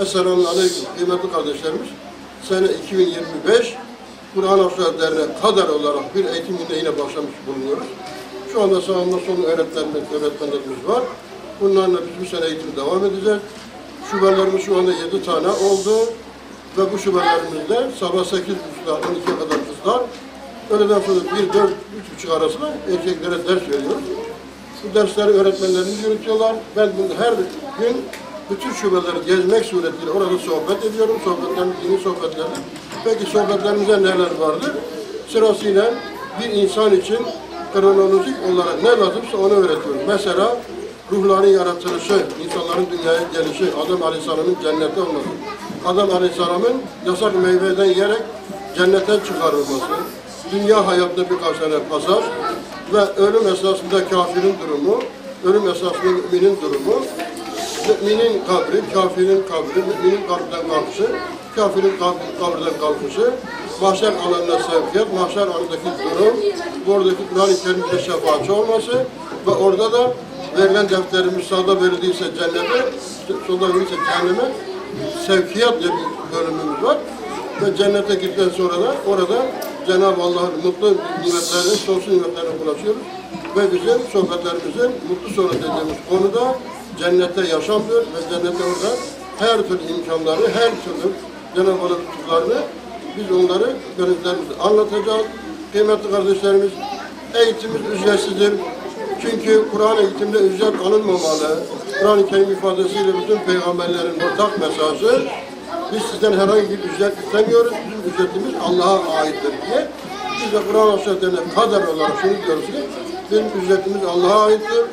Esselamu Aleyküm kıymetli kardeşlerimiz. Sene 2025 Kur'an Hafızlar Derneği kadar olarak bir eğitim gününe yine başlamış bulunuyoruz. Şu anda sağımda solun öğretmenlerimiz, öğretmenlerimiz var. Bunlarla biz bu sene eğitimi devam edeceğiz. Şubelerimiz şu anda 7 tane oldu. Ve bu şubelerimizde sabah 8.30'da 12'ye kadar kızlar, öğleden sonra 1, 4, 3.30 arasında erkeklere ders veriyoruz. Bu dersleri öğretmenlerimiz yürütüyorlar. Ben bunu her gün bütün şubeleri gezmek suretiyle orada sohbet ediyorum. Sohbetlerimiz dini sohbetlerdir. Peki sohbetlerimizde neler vardır? Sırasıyla bir insan için kronolojik olarak ne lazımsa onu öğretiyorum. Mesela ruhların yaratılışı, insanların dünyaya gelişi, Adem Aleyhisselam'ın cennette olması, Adem Aleyhisselam'ın yasak meyveden yiyerek cennetten çıkarılması, dünya hayatında birkaç tane pasaj ve ölüm esnasında kafirin durumu, ölüm esnasında müminin durumu, müminin kabri, kafirin kabri, müminin kabriden kalkışı, kafirin kab- kabriden kalkışı, mahşer alanına sevkiyat, mahşer alanındaki durum, bu oradaki Kur'an-ı Kerim'de şefaatçi olması ve orada da verilen defterimiz sağda verildiyse cennete, solda verilirse cehenneme sevkiyat diye bir bölümümüz var. Ve cennete gittikten sonra da orada Cenab-ı Allah'ın mutlu nimetlerine, sonsuz nimetlerine ulaşıyoruz. Ve bizim sohbetlerimizin mutlu sonra dediğimiz konuda cennette yaşamdır ve cennette orada her türlü imkanları, her türlü Cenab-ı Allah'ın biz onları gönüllerimize anlatacağız. Kıymetli kardeşlerimiz, eğitimimiz ücretsizdir. Çünkü Kur'an eğitimde ücret alınmamalı. Kur'an-ı Kerim ifadesiyle bütün peygamberlerin ortak mesajı biz sizden herhangi bir ücret istemiyoruz. Bizim ücretimiz Allah'a aittir diye. Biz de Kur'an Hazretleri'ne kader olarak şunu diyoruz ki bizim ücretimiz Allah'a aittir.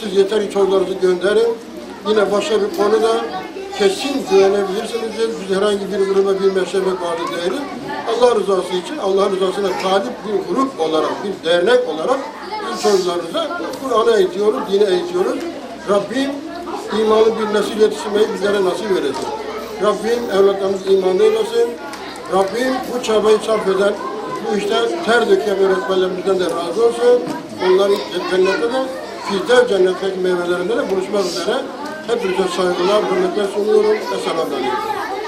Siz yeter ki gönderin. Yine başka bir konuda kesin güvenebilirsiniz. Biz herhangi bir gruba bir mezhebe bağlı değiliz. Allah rızası için Allah'ın rızasına talip bir grup olarak, bir dernek olarak biz çocuklarımıza Kur'an'ı eğitiyoruz, dini eğitiyoruz. Rabbim imanlı bir nesil yetiştirmeyi bizlere nasip eylesin. Rabbim evlatlarımız imanlı eylesin. Rabbim bu çabayı sarf eden, bu işte ter döken öğretmenlerimizden de razı olsun. Onların cennette de Firdevs cennetteki meyvelerinde de buluşmak üzere hepinize saygılar, hürmetler sunuyorum. Esselamu Aleyküm.